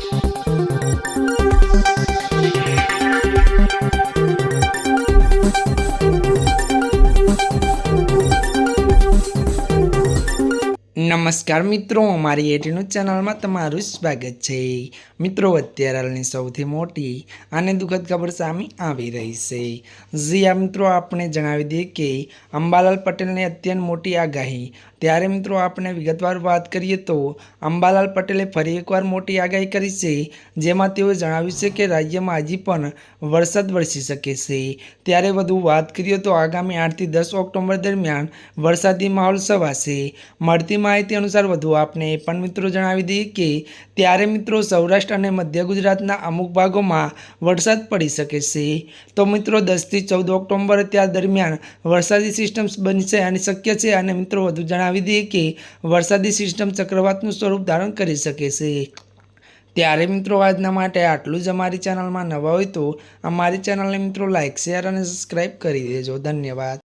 Thank you. નમસ્કાર મિત્રો, અમારી એટીનું ચેનલમાં તમારું સ્વાગત છે. મિત્રો, અત્યારે હાલની સૌથી મોટી અને દુઃખદ ખબર સામે આવી રહી છે. જી આ મિત્રો, આપણે જણાવી દઈએ કે અંબાલાલ પટેલની અત્યંત મોટી આગાહી. ત્યારે, મિત્રો, આપણે વિગતવાર વાત કરીએ તો અંબાલાલ પટેલે ફરી એકવાર મોટી આગાહી કરી છે, જેમાં તેઓએ જણાવ્યું છે કે રાજ્યમાં હજી પણ વરસાદ વરસી શકે છે. ત્યારે વધુ વાત કરીએ તો આગામી આઠથી દસ ઓક્ટોબર દરમિયાન વરસાદી માહોલ સવાશે. મળતી માહિતી અનુસાર વધુ આપને એ પણ મિત્રો જણાવી દઈએ કે ત્યારે મિત્રો સૌરાષ્ટ્ર અને મધ્ય ગુજરાતના અમુક ભાગોમાં વરસાદ પડી શકે છે. તો મિત્રો દસથી ચૌદ ઓક્ટોબર ત્યાં દરમિયાન વરસાદી સિસ્ટમ બનશે અને શક્ય છે અને મિત્રો વધુ જણાવી દઈએ કે વરસાદી સિસ્ટમ ચક્રવાતનું સ્વરૂપ ધારણ કરી શકે છે. ત્યારે મિત્રો આજના માટે આટલું જ અમારી ચેનલમાં નવા હોય તો અમારી ચેનલને મિત્રો લાઇક શેર અને સબસ્ક્રાઈબ કરી દેજો. ધન્યવાદ.